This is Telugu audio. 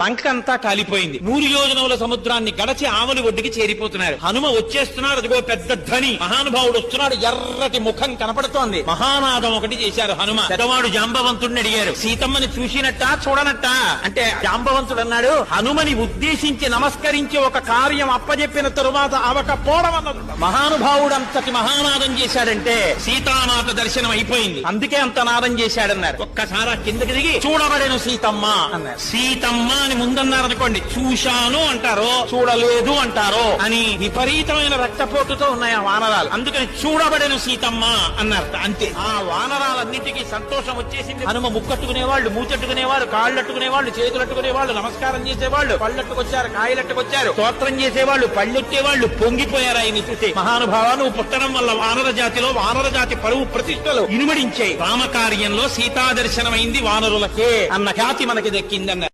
అంతా కాలిపోయింది. నూరు యోజనముల సముద్రాన్ని గడచి ఆవలి ఒడ్డుకి చేరిపోతున్నారు. హనుమ వచ్చేస్తున్నాడు అదిగో పెద్ద ధని. మహానుభావుడు వస్తున్నాడు ఎర్రటి ముఖం కనపడుతోంది. మహానాదం ఒకటి చేశారు హనుమ. పెద్దవాడు జాంబవంతుడిని అడిగారు సీతమ్మని చూసినట్ట చూడనట్ట? అంటే జాంబవంతుడు అన్నాడు హనుమని ఉద్దేశించి నమస్కరించి ఒక కార్యం అప్పజెప్పిన తరువాత అవకపోవడం అన్నది మహానుభావుడు అంతటి మహానాదం చేశాడంటే సీతామాత దర్శనం అయిపోయింది. అందుకే అంత నాదం చేశాడన్నారు. ఒక్కసారి కిందకి దిగి చూడబడేను సీతమ్మ. అన్నారు. సీతమ్మ అని ముందన్నారు అనుకోండి. చూశాను అంటారో చూడలేదు అంటారో అని విపరీతమైన రక్తపోటుతో ఉన్నాయి ఆ వానరాలు. అందుకని చూడబడను సీతమ్మ అన్నారు అంతే. ఆ వానరాలన్నిటికీ సంతోషం వచ్చేసింది. హనుమ ముక్కట్టుకునే వాళ్ళు మూచెట్టుకునే వాళ్ళు కాళ్ళట్టుకునే వాళ్ళు చేతులట్టుకునే వాళ్ళు నమస్కారం చేసేవాళ్ళు పళ్ళట్టుకొచ్చారు కాయలట్టుకొచ్చారు స్తోత్రం చేసేవాళ్ళు పళ్ళెట్టే వాళ్ళు పొంగిపోయారు ఆయన చూసి మహానుభావ నువ్వు పుట్టడం వల్ల వానర జాతిలో వానర జాతి పరువు ప్రతిష్టలు ఇనుమడించాయి. రామకార్యంలో సీతాదర్శనమైంది వానరులకే అన్న ఖ్యాతి మనకి దక్కిందన్న